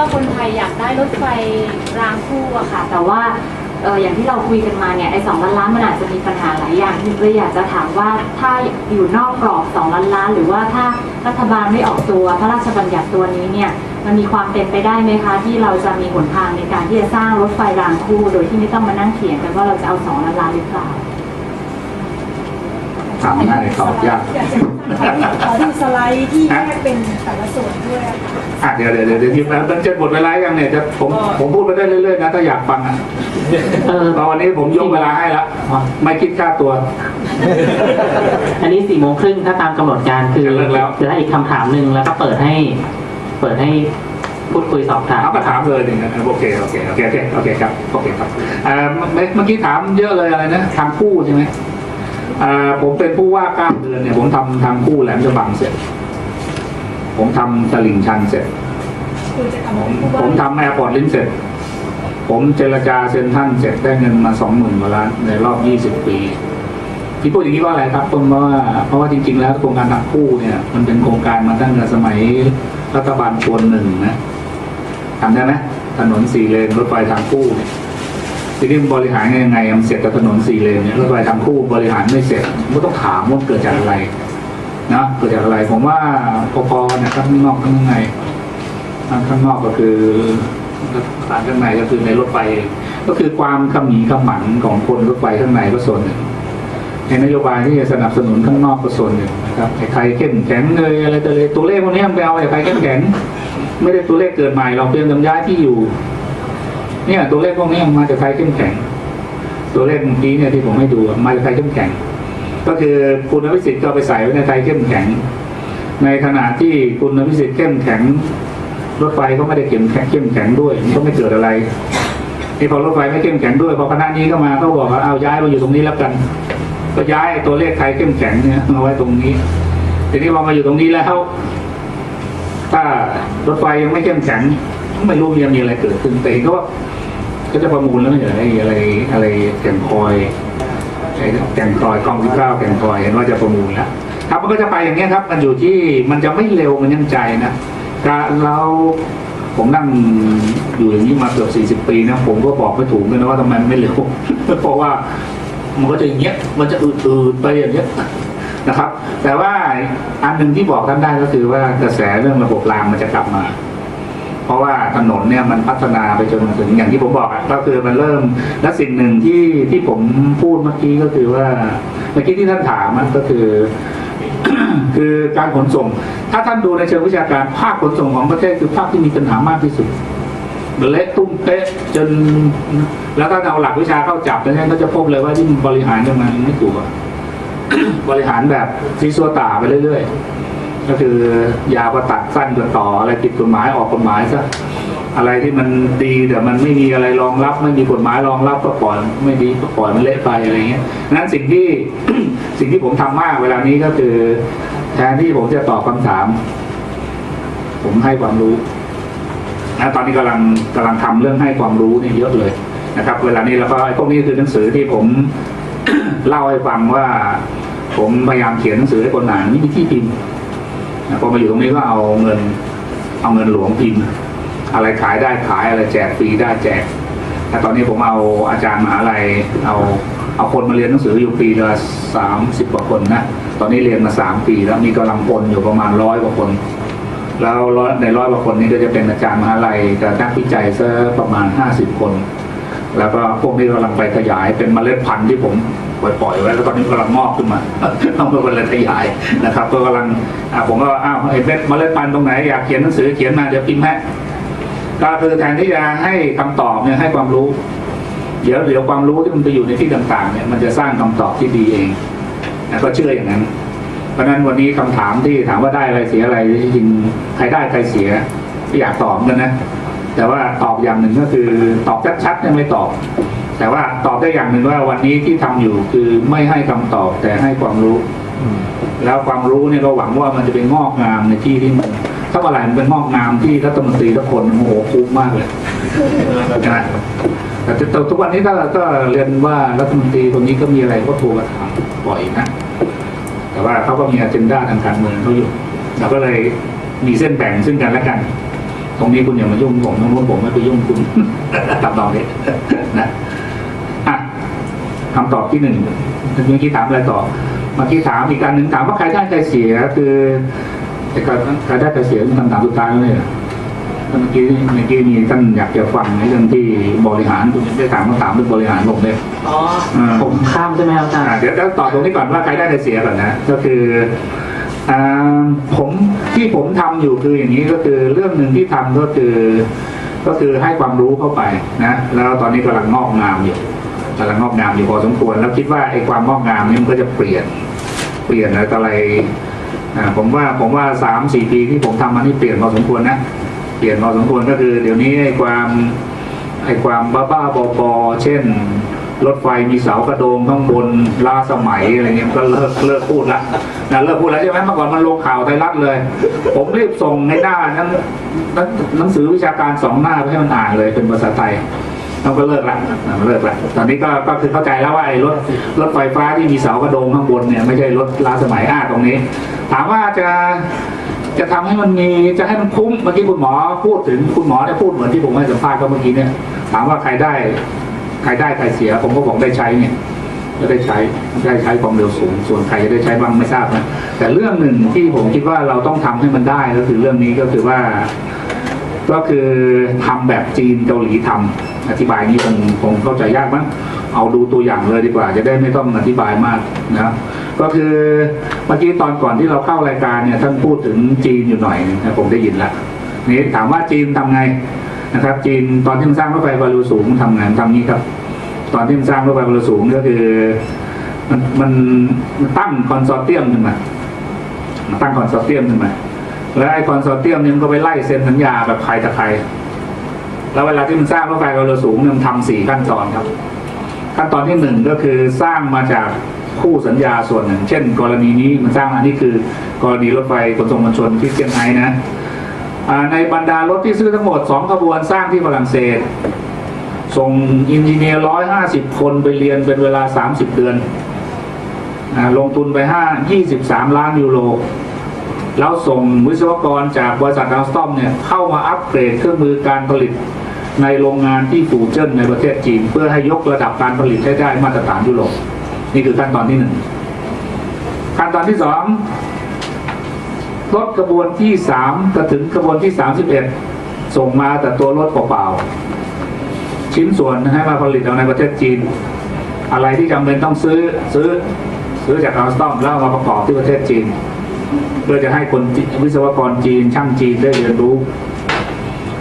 ว่าคนไทยอยากได้รถไฟรางคู่อะค่ะ แต่ว่าเอออย่างที่เราคุยกันมาเนี่ยไอ้สองล้านล้านมันอาจจะมีปัญหาหลายอย่างเลยอยากจะถามว่าถ้าอยู่นอกกรอบสองล้านล้าน หรือว่าถ้ารัฐบาลไม่ออกตัวพระราชบัญญัติตัวนี้เนี่ยมันมีความเป็นไปได้ไหมคะ ที่เราจะมีหนทางในการที่จะสร้างรถไฟรางคู่ โดยที่ไม่ต้องมานั่งเถียงกันว่าเราจะเอาสองล้านล้านหรือเปล่า ถามง่ายตอบยากอยากจะขอดูสไลด์ที่แยกเป็นแต่ละส่วนด้วยอะค่ะอะเดี๋ยวเดี๋ยวเดี๋ยวเดี๋ยวทีมงานมันจะหมดเวลายังเนี่ยจะผมผมพูดไปได้เรื่อยๆนะถ้าอยากฟังอะเออตอนวันนี้ผมยกเวลาให้แล้วไม่คิดค่าตัว อันนี้สี่โมงครึ่งถ้าตามกำหนดการคือจะเลิกแล้วจะได้อีกคำถามหนึ่งแล้วก็เปิดให้ เปิดให้พูดคุยสอบถามถามมาถามเลยหนึ่งนะโอเคโอเคโอเคโอเคโอเคครับโอเคครับอ่าเมื่อเมื่อกี้ถามเยอะเลยอะไรนะทางคู่ใช่ไหมอ่า ผมเป็นผู้ว่าเก้าเดือนเนี่ยผมทำทางคู่แหลมฉบังเสร็จ ผมทำตลิ่งชันเสร็จคือจะทำผมให้ผู้ว่าผมทำแอร์พอร์ตลิงก์เสร็จ ผมเจรจาเซ็นทรันเสร็จได้เงินมาสองหมื่นกว่าล้านในรอบยี่สิบปีที่พูดอย่างนี้ว่าอะไรครับเพราะว่าเพราะว่าจริง ๆ แล้วโครงการทางคู่เนี่ย มันเป็นโครงการมาตั้งแต่สมัยรัฐบาลชวนหนึ่งนะทำได้ไหมถนนสี่เลนรถไฟทางคู่เนี่ย ทีนี้บริหารยังไงมันเสร็จกับถนนสี่เลนเนี่ยรถไฟทางคู่บริหารไม่เสร็จมันก็ต้องถามว่าเกิดจากอะไรนะเกิดจากอะไรผมว่าพอๆนะครับข้างนอกข้างในทางข้างนอกก็คือสารข้างในก็คือในรถไฟก็คือความขมีขมันของคนรถไฟข้างในก็ส่วนหนึ่งในนโยบายที่จะสนับสนุนข้างนอกก็ส่วนหนึ่งนะครับไอ้ใครเข้มแข็งเลยอะไรตัวเลยตัวเลขพวกนี้มันไปเอาไอ้ใครเข้มแข็ง ไม่ได้ตัวเลขเกิดใหม่เราเพียงจำย้ายที่อยู่ เนี่ย ตัวเลขพวกนี้มันมาจากใครเข้มแข็ง ตัวเลขเมื่อกี้เนี่ยที่ผมให้ดูมาจากใครเข้มแข็ง ก็คือคุณอภิสิทธิ์ก็ไปใส่ไว้ในใครเข้มแข็ง ในขณะที่คุณอภิสิทธิ์เข้มแข็งรถไฟก็ไม่ได้เข้มแข็งเข้มแข็งด้วยมันก็ไม่เกิดอะไรนี่พอรถไฟไม่เข้มแข็งด้วยพอคณะนี้ก็มาก็บอกว่าเอาย้ายมาอยู่ตรงนี้แล้วกัน ก็ย้ายตัวเลขใครเข้มแข็งเนี่ยมาไว้ตรงนี้ทีนี้พอมาอยู่ตรงนี้แล้วถ้ารถไฟยังไม่เข้มแข็ง ไม่รู้ยังมีอะไรเกิดขึ้นแต่เห็นก็ว่าก็จะประมูลแล้วไม่ใช่เหรอไอ้อะไรอะไรแก่งคอยไอ้แก่งคอยกองที่เก้าแก่งคอยเห็นว่าจะประมูลแล้วครับมันก็จะไปอย่างเงี้ยครับ มันอยู่ที่มันจะไม่เร็วมันยังใจนะการเราผมนั่งอยู่อย่างนี้มาเกือบสี่สิบปีนะผมก็บอกไม่ถูกเลยนะว่าทำไมไม่เร็วเพราะว่ามันก็จะอย่างเงี้ยมันจะอืดๆไปอย่างเงี้ยนะครับ แต่ว่าอันหนึ่งที่บอกท่านได้ก็คือว่ากระแสเรื่องระบบรางมันจะกลับมา ราะว่าถนนเนี่ยมันพัฒนาไปจนถึงอย่างที่ผมบอกอะก็คือมันเริ่มและสิ่งหนึ่งที่ที่ผมพูดเมื่อกี้ก็คือว่าเมื่อกี้ที่ท่านถามมันก็คือ คือการขนส่ง ถ้าท่านดูในเชิงวิชาการภาคขนส่งของประเทศคือภาคที่มีปัญหามากที่สุดเละตุ้มเป๊ะจน แล้วถ้าเอาหลักวิชาเข้าจับแล้วเนี่ยก็จะพบเลยว่าที่บริหารกันมันไม่ถูกบริหารแบบซีซัวตาไปเรื่อยๆ ก็คือยาวก็ตัดสั้นก็ต่ออะไรผิดกฎหมายออกกฎหมายซะอะไรที่มันดีแต่มันไม่มีอะไรรองรับ ไม่มีกฎหมายรองรับก็ปล่อยไม่ดีก็ปล่อยมันเละไปอะไรเงี้ยนั้นสิ่งที่สิ่งที่ผมทำมากเวลานี้ก็คือแทนที่ผมจะตอบคำถาม ผมให้ความรู้นะตอนนี้กำลังกำลังทำเรื่องให้ความรู้เนี่ยเยอะเลยนะครับ เวลานี้แล้วก็ไอ้พวกนี้คือหนังสือที่ผมเล่าให้ฟังว่า ผมพยายามเขียนหนังสือให้คนอ่านนี่มีที่พิมพ์ พอมาอยู่ตรงนี้ก็เอาเงิน เอาเงินหลวงพิมพ์อะไรขายได้ขายอะไรแจกฟรีได้แจก แต่ตอนนี้ผมเอาอาจารย์มหาลัยเอาเอาคนมาเรียนหนังสืออยู่ปีละสามสิบกว่าคนนะ ตอนนี้เรียนมาสามปีแล้วมีกำลังพลอยู่ประมาณร้อยกว่าคน แล้วร้อยในร้อยกว่าคนนี้ก็จะเป็นอาจารย์มหาลัยกับนักวิจัยซะประมาณห้าสิบคน แล้วก็พวกนี้กำลังไปขยายเป็นเมล็ดพันธุ์ที่ผม ปล่อยปล่อยไว้แล้วตอนนี้กำลังงอกขึ้นมาต้องเป็นเมล็ดขยายนะครับ ก็กำลังผมก็อ้าวไอ้เม็ดเมล็ดพันธุ์ตรงไหนอยากเขียนหนังสือเขียนมาเดี๋ยวพิมพ์ให้ก็คือแทนที่จะให้คำตอบเนี่ยให้ความรู้ เดี๋ยวเดี๋ยวความรู้ที่มันไปอยู่ในที่ต่างๆเนี่ยมันจะสร้างคำตอบที่ดีเองนะก็เชื่ออย่างนั้น เพราะฉะนั้นวันนี้คำถามที่ถามว่าได้อะไรเสียอะไรจริงๆใครได้ใครเสียไม่อยากตอบกันนะ แต่ว่าตอบอย่างหนึ่งก็คือตอบชัดๆยังไม่ตอบ แต่ว่าตอบได้อย่างหนึ่งว่าวันนี้ที่ทำอยู่คือไม่ให้คำตอบแต่ให้ความรู้ แล้วความรู้เนี่ยก็หวังว่ามันจะเป็นงอกงามในที่ที่มันถ้าเมื่อไหร่มันเป็นงอกงามที่รัฐมนตรีทุกคนโอ้โหคุ้มมากเลยนะแต่แต่ทุกวันนี้ก็ก็เรียนว่ารัฐมนตรีตรงนี้ก็มีอะไรก็โทรมาถามบ่อยนะแต่ว่าเขาก็มีอ g e n d a ทางการเมืองเขาอยู่เราก็เลยมีเส้นแบ่งซึ่งกันและกัน ตรงนี้คุณอย่ามายุ่งผมตรงนู้นผมไม่ไปยุ่งคุณตับตองนี้นะอะ คำตอบที่หนึ่งเมื่อกี้ถามอะไรต่อเมื่อกี้ถามอีกการหนึ่งถามว่าใครได้ใครเสีย คือแต่การใครได้ใครเสียเป็นคำถามสุดท้ายแล้วเนี่ยเมื่อกี้เมื่อกี้มีท่านอยากจะฟังในเรื่องที่บริหารคุณได้ถามคำถามเรื่องบริหารผมเนี่ยอ๋ออ่าผมข้ามใช่ไหมครับอาจารย์อ่าเดี๋ยวเดี๋ยวต่อตรงนี้ก่อนว่าใครได้ใครเสียก่อนนะก็คืออ่าผมที่ผมทำอยู่คืออย่างนี้ก็คือเรื่องหนึ่งที่ทำก็คือ ก็คือให้ความรู้เข้าไปนะ แล้วตอนนี้กำลังงอกงามอยู่ กำลังงอกงามอยู่พอสมควร แล้วคิดว่าไอ้ความงอกงามนี่มันก็จะเปลี่ยนเปลี่ยนอะไรต่ออะไรอ่าผมว่าผมว่าสามสี่ปีที่ผมทำมันนี่เปลี่ยนพอสมควรนะเปลี่ยนพอสมควรก็คือเดี๋ยวนี้ไอ้ความไอ้ความบ้าบ้าๆบอๆเช่น รถไฟมีเสากระโดงข้างบนล้าสมัยอะไรเงี้ยมันก็เลิกเลิกพูดละนะเลิกพูดแล้วใช่ไหมเมื่อก่อนมันลงข่าวไทยรัฐเลย ผมรีบส่งในหน้านั้นหนังหนังสือวิชาการสองหน้าไปให้มันอ่านเลยเป็นภาษาไทย แล้วก็เลิกละอะเลิกละตอนนี้ก็ก็คือเข้าใจแล้วว่าไอ้รถรถไฟฟ้าที่มีเสากระโดงข้างบนเนี่ยไม่ใช่รถล้าสมัยอ่าตรงนี้ ถามว่าจะจะทำให้มันมีจะให้มันคุ้มเมื่อกี้คุณหมอพูดถึงคุณหมอเนี่ยพูดเหมือนที่ผมให้สัมภาษณ์ก็เมื่อกี้เนี่ยถามว่าใครได้ใครได้ใครเสีย ผมก็บอกได้ใช้เนี่ยก็ได้ใช้ได้ใช้ความเร็วสูง ส่วนใครจะได้ใช้บ้างไม่ทราบนะแต่เรื่องหนึ่งที่ผมคิดว่าเราต้องทำให้มันได้ก็คือเรื่องนี้ก็คือว่า ก็คือทำแบบจีนเกาหลีทำ อธิบายนี้คงคงเข้าใจยากมั้งเอาดูตัวอย่างเลยดีกว่า จะได้ไม่ต้องอธิบายมากนะก็คือเมื่อกี้ตอนก่อนที่เราเข้ารายการเนี่ยท่านพูดถึงจีนอยู่หน่อยนะผมได้ยินล้วนี่ถามว่าจีนทำไงนะครับ จีนตอนที่มันสร้างรถไฟความเร็วสูงทำไงทำนี้ครับ ตอนที่มันสร้างรถไฟความเร็วสูงก็คือมันมันตั้งคอนโซเตียมขึ้นมาตั้งคอนโซเตียมขึ้นมาแล้วไอ้คอนโซเตียมเนี่ยมันก็ไปไล่เซ็นสัญญาแบบใครต่อใคร แล้วเวลาที่มันสร้างรถไฟความเร็วสูงมันทำสี่ขั้นตอนครับ ขั้นตอนที่หนึ่งก็คือสร้างมาจากคู่สัญญาส่วนหนึ่ง เช่น กรณีนี้มันสร้างอันนี้คือกรณีรถไฟขนส่งมวลชนที่เซี่ยงไฮ้นะในบรรดารถที่ซื้อทั้งหมดสองขบวนสร้างที่ฝรั่งเศส ส่งอินจิเนียร์ร้อยห้าสิบคนไปเรียนเป็นเวลาสามสิบเดือน ลงทุนไปห้ายี่สิบสามล้านยูโร แล้วส่งวิศวกรจากบริษัทดาวสตอมเนี่ยเข้ามาอัปเกรดเครื่องมือการผลิต ในโรงงานที่ฟูเจิ้นในประเทศจีน เพื่อให้ยกระดับการผลิตให้ได้มาตรฐานยุโรปนี่คือขั้นตอนที่หนึ่งขั้นตอนที่สองรถกระบวนที่สามจะถึงกระบวนที่สามสิบเอ็ดส่งมาแต่ตัวรถเปล่าๆชิ้นส่วนให้มาผลิตเอาในประเทศจีน อะไรที่จำเป็นต้องซื้อซื้อซื้อจากดาวสตอมแล้วมาประกอบที่ประเทศจีน เพื่อจะให้คนวิศวกรจีนช่างจีนได้เรียนรู้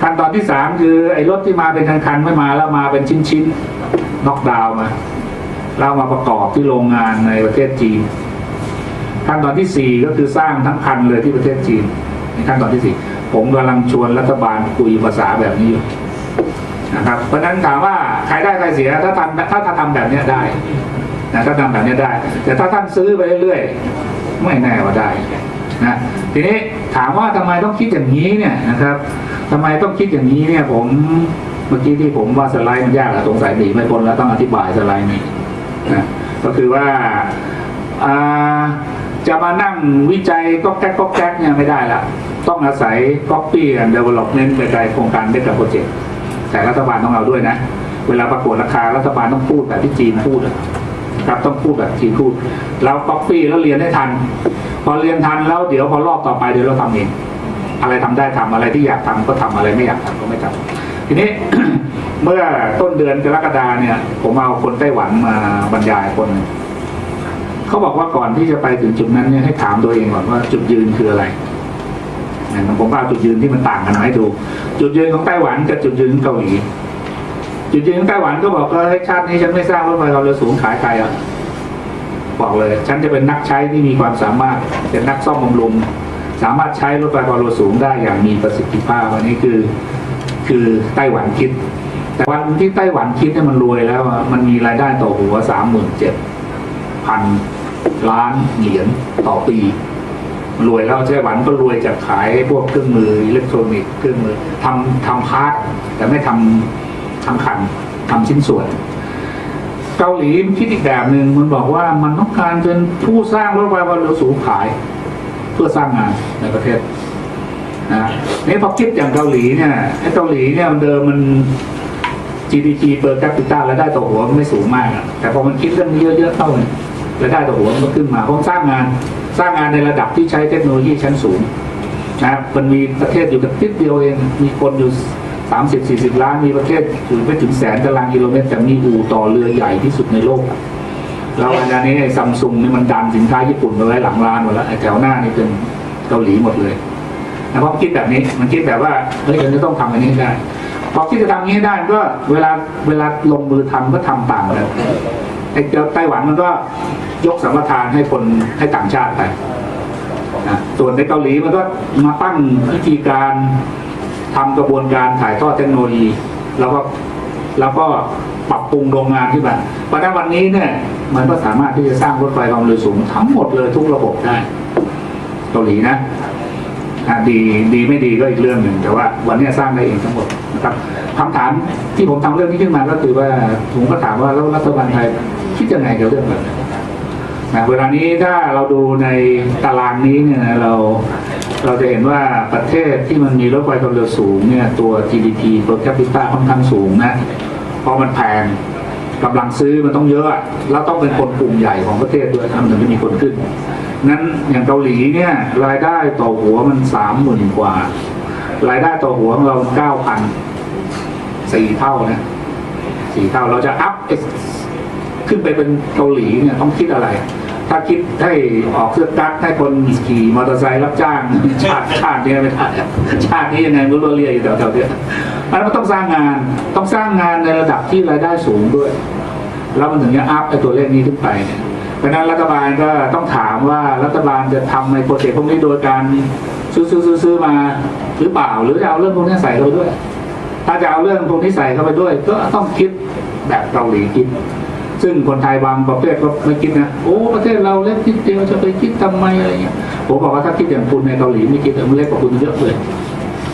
ขั้นตอนที่สามคือไอ้รถที่มาเป็นคันๆไม่มาแล้วมาเป็นชิ้นๆน็อกดาวน์มาแล้วเอามาประกอบที่โรงงานในประเทศจีน ขั้นตอนที่สี่ก็คือสร้างทั้งคันเลยที่ประเทศจีนในขั้นตอนที่สี่ผมกำลังชวนรัฐบาลคุยภาษาแบบนี้อยู่นะครับเพราะฉะนั้นถามว่าใครได้ใครเสียถ้าทำถ้าถ้าทำแบบเนี้ได้นะถ้าทำแบบนี้ได้ แต่ถ้าท่านซื้อไปเรื่อยๆไม่แน่ว่าได้นะทีนี้ถามว่าทำไมต้องคิดอย่างนี้เนี่ยนะครับ ทำไมต้องคิดอย่างนี้เนี่ย ผมเมื่อกี้ที่ผมว่าสไลด์มันยากอะสงสัยหนีไม่พ้นแล้วต้องอธิบายสไลด์นี้นะก็คือว่าอาจะมานั่งวิจัยก็แก๊กก็แก๊กเนี่ยไม่ได้ละต้องอาศัย copy and development ในโครงการเด็กกับโปรเจกต์แต่รัฐบาลต้องเอาด้วยนะ เวลาประกวดราคารัฐบาลต้องพูดแบบที่จีนพูดอะครับต้องพูดแบบจีนพูดเราก๊อปปี้แล้วเรียนให้ทัน พอเรียนทันแล้วเดี๋ยวพอรอบต่อไปเดี๋ยวเราทำเอง อะไรทำได้ทำอะไรที่อยากทำก็ทำอะไรไม่อยากทำก็ไม่ทำทีนี้เมื่อต้นเดือนกรกฎาเนี่ย ผมเอาคนไต้หวันมาบรรยายคนเขาบอกว่าก่อนที่จะไปถึงจุดนั้นเนี่ยให้ถามตัวเองก่อนว่าจุดยืนคืออะไรผมก็เอาจุดยืนที่มันต่างกันให้ดู จุดยืนของไต้หวันกับจุดยืนเกาหลีจุดยืนของไต้หวันก็บอกว่าให้ชาตินี้ฉันไม่สร้างรถไฟความเร็วสูงขายใครอะบอกเลย ฉันจะเป็นนักใช้ที่มีความสามารถเป็นนักซ่อมบำรุง สามารถใช้รถไฟความเร็วสูงได้อย่างมีประสิทธิภาพอันนี้คือคือไต้หวันคิด แต่วันที่ไต้หวันคิดเนี่ยมันรวยแล้ว มันมีรายได้ต่อหัวสามหมื่นเจ็ดพันล้านเหรียญต่อปีรวยแล้วไต้หวันก็รวยจากขายพวกเครื่องมืออิเล็กทรอนิกส์เครื่องมือทำทำพาร์ทแต่ไม่ทำทั้งคันทำชิ้นส่วน เกาหลีคิดอีกแบบหนึ่งมันบอกว่ามันต้องการเป็นผู้สร้างรถไฟความเร็วสูงขาย พื่อสร้างงานในประเทศนะนี่พอคิดอย่างเกาหลีเนี่ยไอ้เกาหลีเนี่ยมันเดิมมัน GDP per capita รายได้ต่อหัวมันไม่สูงมาก แต่พอมันคิดเรื่องนี้เยอะๆเข้าเนี่ยรายได้ต่อหัวมันขึ้นมาเพราะสร้างงานสร้างงานในระดับที่ใช้เทคโนโลยีชั้นสูงนะมันมีประเทศอยู่กับติดเดียวเองมีคนอยู่30 40ล้านมีประเทศอยู่ไม่ถึงแสนตารางกิโลเมตรแต่มีอู่ต่อเรือใหญ่ที่สุดในโลก อะแล้วอันนี้ไอ้ซัมซุงนี่มันดันสินค้าญี่ปุ่นไปไว้หลังร้านหมดแล้วไอ้แถวหน้านี่เป็นเกาหลีหมดเลยนะเพราะคิดแบบนี้มันคิดแบบว่าเฮ้ยเราจะต้องทำอันนี้ได้พอคิดจะทำงนี้ให้ได้ก็เวลาเวลาลงมือทำก็ทำต่างกันไอ้เจ้าไต้หวันมันก็ยกสัมปทานให้คนให้ต่างชาติไปนะส่วนในเกาหลีมันก็มาตั้งวิธีการทำกระบวนการถ่ายทอดเทคโนโลยี แล้วก็แล้วก็ ปรับปรุงโรงงานที่แบบเพราะฉะนั้นวันนี้เนี่ยมันก็สามารถที่จะสร้างรถไฟความเร็วสูงทั้งหมดเลยทุกระบบได้เกาหลีนะดีดีไม่ดีก็อีกเรื่องหนึ่งแต่ว่าวันนี้สร้างได้เองทั้งหมดนะครับคำถามที่ผมทำเรื่องนี้ขึ้นมาก็คือว่าผมก็ถามว่าแล้วรัฐบาลไทยคิดยังไงเกี่ยวกับเรื่องแบบนี้นะเวลานี้ถ้าเราดูในตารางนี้เนี่ยเราเราจะเห็นว่าประเทศที่มันมีรถไฟความเร็วสูงเนี่ยตัว GDP per capita ค่อนข้างสูงนะ ราะมันแพงกำลังซื้อมันต้องเยอะ แล้วต้องเป็นคนกลุ่มใหญ่ของประเทศด้วยทำถึงจะมีคนขึ้น นั้นอย่างเกาหลีเนี่ยรายได้ต่อหัวมันสามหมื่นกว่า รายได้ต่อหัวของเราเก้าพันสี่เท่านะสี่เท่าเราจะอัพขึ้นไปเป็นเกาหลีเนี่ยต้องคิดอะไร ถ้าคิดให้ออกเครื่องกักให้คนขี่มอเตอร์ไซค์รับจ้าง ชาติชาตินี้ไม่ได้ชาตินี้ยังไงไม่รู้เราเรียกอยู่แถวๆเนี้ยมันก็ต้องสร้างงานต้องสร้างงานในระดับที่รายได้สูงด้วย แล้วมันถึงจะอัพไอ้ตัวเลขนี้ขึ้นไปเนี่ยเพราะฉะนั้นรัฐบาลก็ต้องถามว่ารัฐบาลจะทำในโปรเจกต์พวกนี้โดยการซื้อซื้อซื้อซื้อมาหรือเปล่าหรือจะเอาเรื่องพวกนี้ใส่เข้าไปด้วย ถ้าจะเอาเรื่องพวกนี้ใส่เข้าไปด้วย ก็ต้องคิดแบบเกาหลีคิด ซึ่งคนไทยบางประเภทก็ไม่คิดนะโอ้ประเทศเราเล็กนิดเดียวจะไปคิดทำไมอะไรเงี้ยผมบอกว่าถ้าคิดอย่างคุณในเกาหลีไม่คิดมันเล็กกว่าคุณเยอะเลย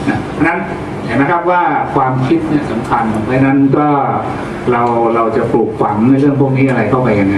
นะเพราะนั้นเห็นไหมครับว่าความคิดเนี่ยสำคัญเพราะนั้นก็เราเราจะปลูกฝังในเรื่องพวกนี้อะไรเข้าไปยังไง